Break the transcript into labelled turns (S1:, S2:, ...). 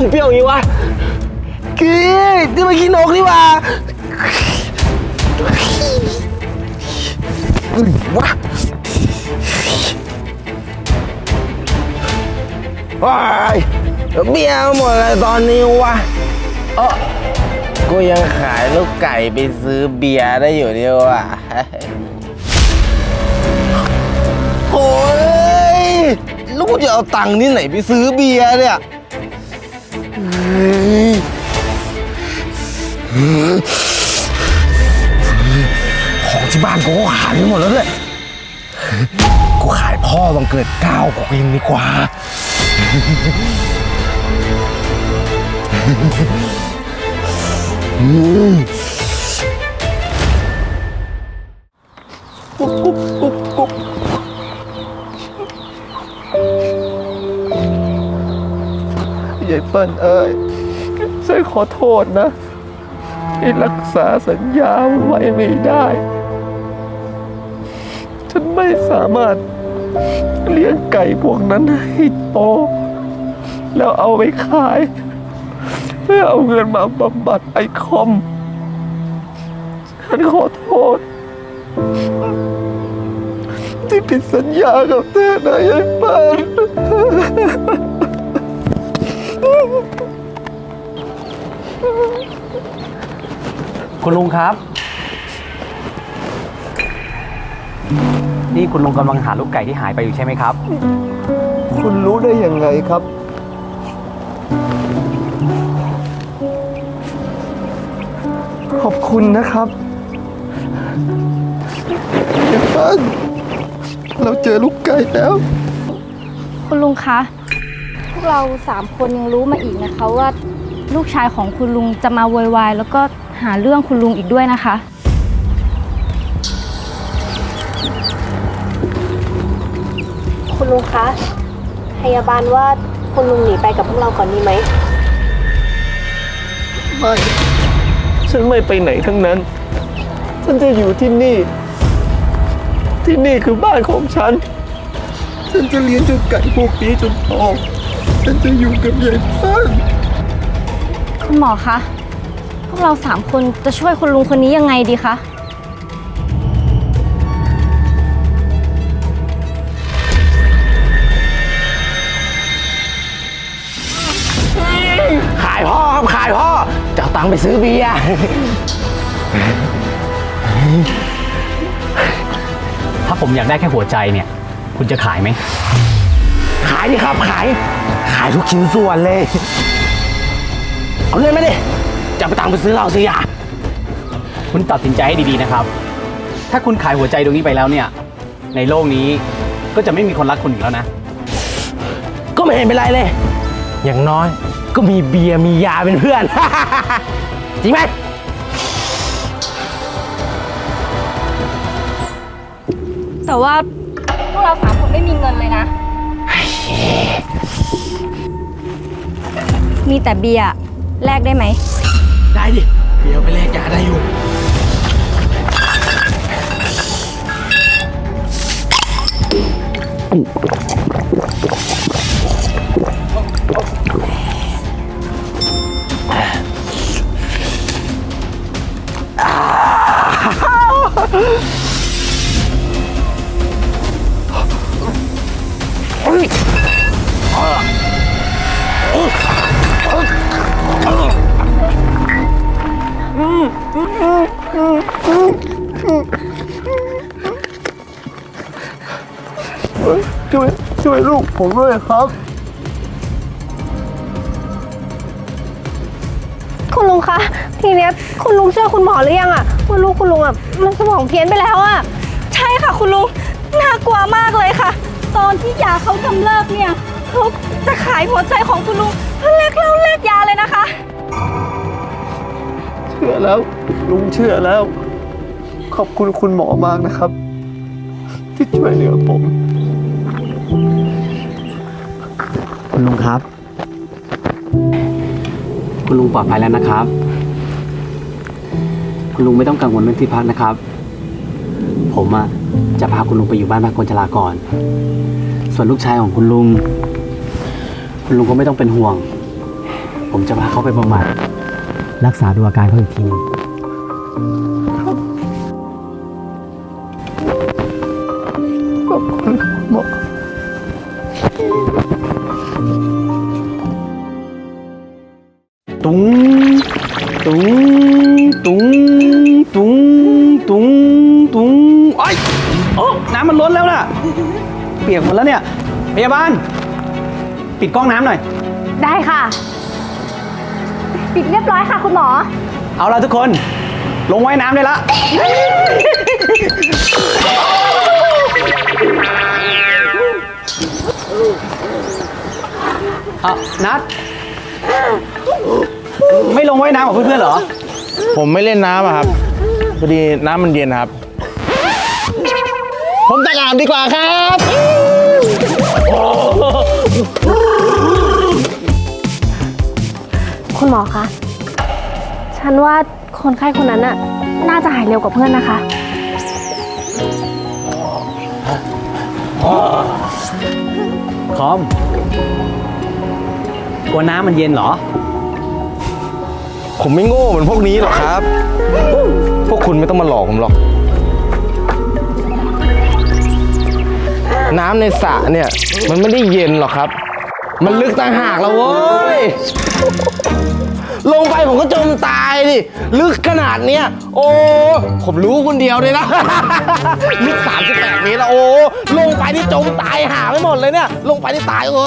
S1: มเปรี้ยวอย่างนี้วะกี้นี่มันขี้นกนี่หว่าอืมวะว้ายเบี้ยหมดเลยตอนนี้วะเออกูยังขายลูกไก่ไปซื้อเบียร์ได้อยู่ดีวะโอ้ย ลูกจะเอาตังค์ที่ไหนไปซื้อเบียร์เนี่ย ของที่บ้านกูก็ขายไปหมดแล้วด้วยกูขายพ่อบังเกิดเก้ากูเองดีกว่า
S2: อืม เปิ้ลเอ้ยฉันขอโทษนะ ที่รักษาสัญญาไว้ไม่ได้ ฉันไม่สามารถเลี้ยงไก่พวกนั้นให้โต แล้วเอาไปขาย เพื่อเอาเงินมาบำบัดไอคอม ฉันขอโทษ ที่ผิดสัญญากับเธอนะยายเปิ้ล
S3: คุณลุงครับ นี่คุณลุงกำลังหาลูกไก่ที่หายไปอยู่ใช่ไหมครับ
S2: คุณรู้ได้ยังไงครับ ขอบคุณนะครับเดี๋ยวป้านเราเจอลูกไก่แล้ว
S4: คุณลุงคะ พวกเราสามคนยังรู้มาอีกนะคะว่า ลูกชายของคุณลุงจะมาโวยวายแล้วก็ หาเรื่องคุณลุงอีกด้วยนะคะ
S5: คุณลุงคะ พยาบาลว่าคุณลุงหนีไปกับพวกเราก่อนดีไหม
S2: ไม่ ฉันไม่ไปไหนทั้งนั้น ฉันจะอยู่ที่นี่ ที่นี่คือบ้านของฉัน ฉันจะเลี้ยงเจ้าไก่พวกนี้จนโตฉันจะอยู่กับยายป้าน
S4: คุณหมอคะ พวกเราสามคนจะช่วยคุณลุงคนนี้ยังไงดีคะ
S1: ขายพ่อครับขายพ่อจะเอาตังค์ไปซื้อเบียร์
S3: ถ้าผมอยากได้แค่หัวใจเนี่ย คุณจะขายไหม
S1: ขายดิครับขาย ขายทุกชิ้นส่วนเลย เอาเงินมาดิ จะเอาไปตังค์ไปซื้อเหล้าซื้อยา
S3: คุณตัดสินใจให้ดีๆนะครับ ถ้าคุณขายหัวใจตรงนี้ไปแล้วเนี่ย ในโลกนี้ก็จะไม่มีคนรักคุณอีกแล้วนะ
S1: ก็ไม่เห็นเป็นไรเลย อย่างน้อยก็มีเบียร์มียาเป็นเพื่อน จริงไหม
S4: แต่ว่าพวกเราสามคนไม่มีเงินเลยนะ มีแต่เบียร์แลกได้ไหม
S1: ได้ดิเบียร์ไปแลกยาได้อยู่
S2: ช่วยช่วยลูกผมด้วยครับ
S5: คุณลุงคะ ทีเนี้ยคุณลุงช่วยคุณหมอหรือยังอะว่าลูกคุณลุงอะมันสมองเพี้ยนไปแล้วอะ
S4: ใช่ค่ะคุณลุง น่ากลัวมากเลยค่ะ ตอนที่ยาเขากำเริบเนี่ยเขาจะขายหัวใจของคุณลุงเพื่อแลกเหล้าแลกยาเลยนะคะ
S2: ชื่อแล้ว ลุงเชื่อแล้ว ขอบคุณคุณหมอมากนะครับ ที่ช่วยเหลือผม
S3: คุณลุงครับ คุณลุงปลอดภัยแล้วนะครับ คุณลุงไม่ต้องกังวลเรื่องที่พักนะครับ ผมอะจะพาคุณลุงไปอยู่บ้านพักคนชราก่อน ส่วนลูกชายของคุณลุง คุณลุงก็ไม่ต้องเป็นห่วง ผมจะพาเขาไปบำบัด รักษาดูอาการเขาอีกทีหนึง
S2: ขอบคุณหมอ
S3: ตุ้งตุ้งตุ้งตุ้งตุ้งตุ้งไอ้ยโอ้น้ำมันล้นแล้วน่ะ เปียกหมดแล้วเนี่ย พยาบาล ปิดก๊อกน้ำหน่อย
S5: ได้ค่ะ ปิดเรียบร้อยค่ะคุณหมอ
S3: เอาละทุกคน ลงว่ายน้ำได้ละเอานัด ไม่ลงว่ายน้ำกับเพื่อนๆเหรอ
S1: ผมไม่เล่นน้ำอะครับพอดีน้ำมันเย็นครับ ผมตักอาบดีกว่าครับ
S5: คุณหมอคะ ฉันว่าคนไข้คนนั้นน่ะ น่าจะหายเร็วกว่าเพื่อนนะคะ
S3: คอม กลัวน้ำมันเย็นเหรอ
S1: ผมไม่โง่เหมือนพวกนี้หรอกครับ พวกคุณไม่ต้องมาหลอกผมหรอก น้ำในสระเนี่ย มันไม่ได้เย็นหรอกครับ มันลึกต่างหากแล้วเว้ย ลงไปผมก็จมตายดิ ลึกขนาดเนี้ย โอ้ ผมรู้คนเดียวเลยนะ ลึก 38เมตรแล้วโอ้ ลงไปนี่จมตายหาไม่หมดเลยเนี่ย ลงไปนี่ตายโอ้